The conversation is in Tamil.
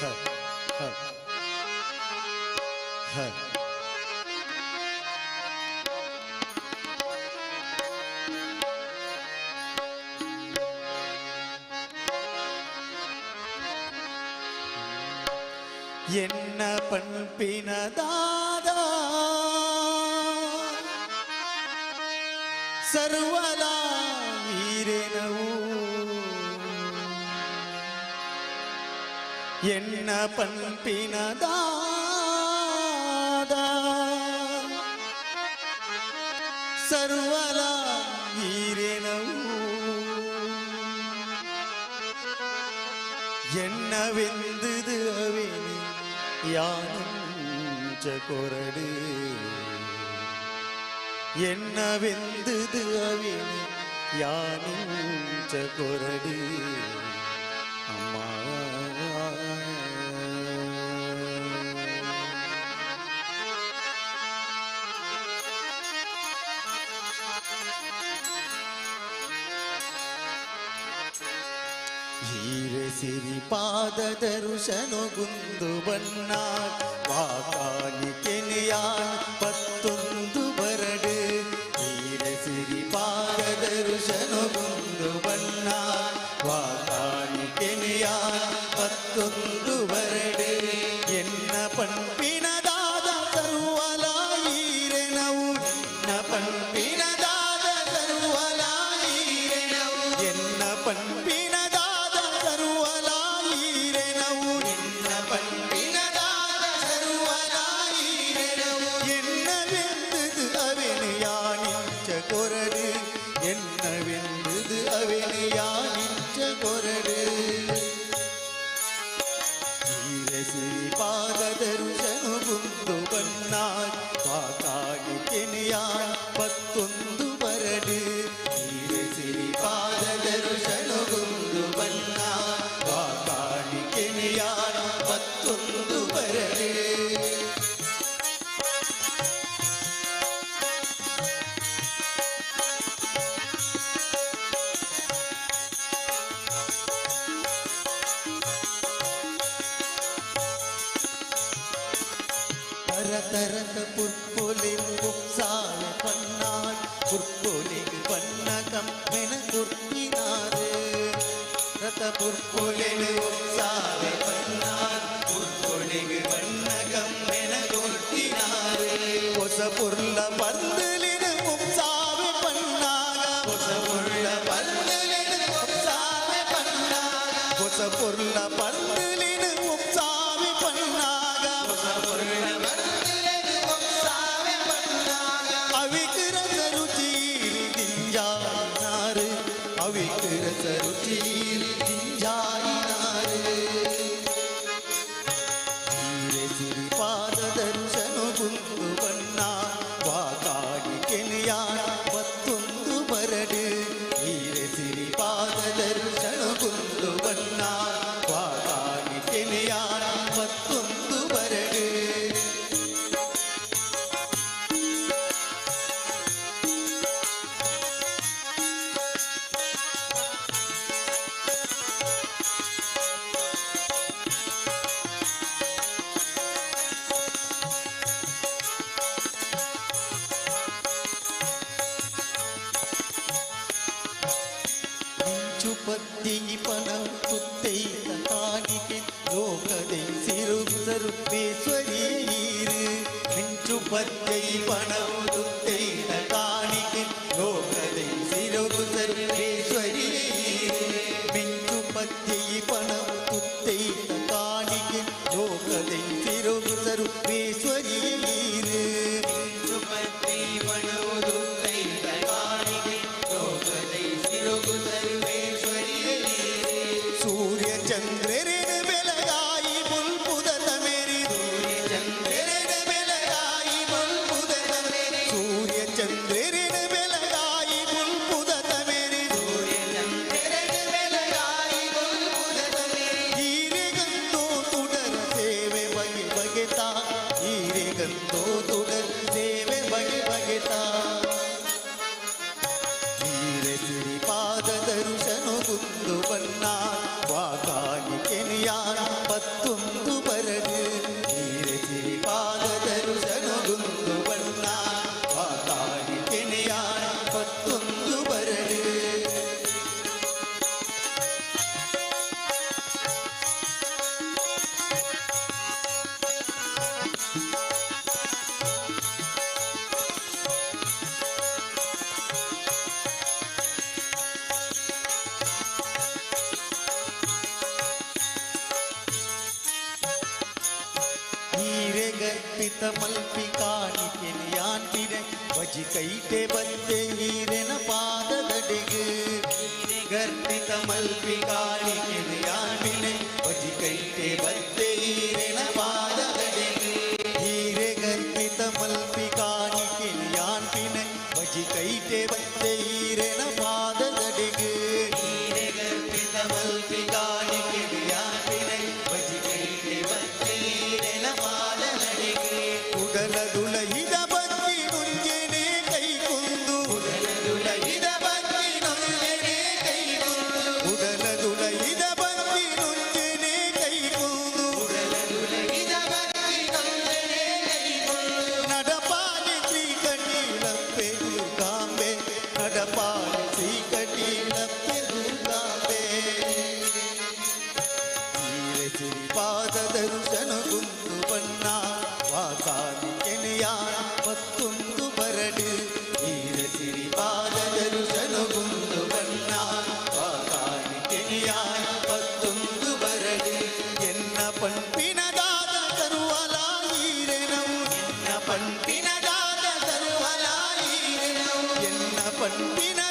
என்ன பண்பினதாதா? சர்வதா ஈரேன என்ன பண்பினதாத? சர்வலா ஈரெனவு என்ன வெந்தது அவினி? யானும் கொரடு என்ன வெந்தது அவினி? யானும் கொரடு ಹೀರೆ ಸಿರಿ ಪಾದ ದರುಶನಗುಂದು ಬಣ್ಣ ವಾಕಾಲಿ ಕೆನೆಯಾನ್ ಪತ್ತೊಂದು ಬರಡು ಹೀರೆ ಸಿರಿ ಪಾದ ದರುಶನಗುಂದು ಬಣ್ಣ ವಾಕಾಲಿ ಕೆನೆಯಾನ್ ಪತ್ತೊಂದು ಬರಡು ಎನ್ನ ಪಂಪಿನದಾದ கரந்த புற்பொலிங்கும் சாலை பண்ணான் புற்பொலிங்கு பண்ணகம் என துர்த்தினாரு ரத புற்பொலிங்கும் சாலை பண்ணான் புற்பொலிங்கு பண்ணகம் என துர்த்தினாரு ஒச பொருள பந்தலிடமும் சாவி பண்ணாக ஒச பொருள பந்தலிடமும் சாவி பண்ணாக ஒச பொருள பந்தலிட फिर सर तीर जाई नारे ಪತಿಪನ ಕುತ್ತೈತ ಕಾಣಿಕೆ ಲೋಕದೆ ಸಿರು ಸರುಪೇಶ್ವರಿ ಹೆಂಚು ಪತ್ತೈ ಪಣ ಗರ್ಭಿತ ಮಲ್ಪಿ ಕಾಣಿಕೆನೆ ಯಾನ್ಪಿನೆ ಬಜಿ ಕೈಟೆ ಬಂದೆ ಹೀರೆನ ಪಾದದಡಿಗೆ ಗರ್ಭಿತ ಮಲ್ಪಿ one.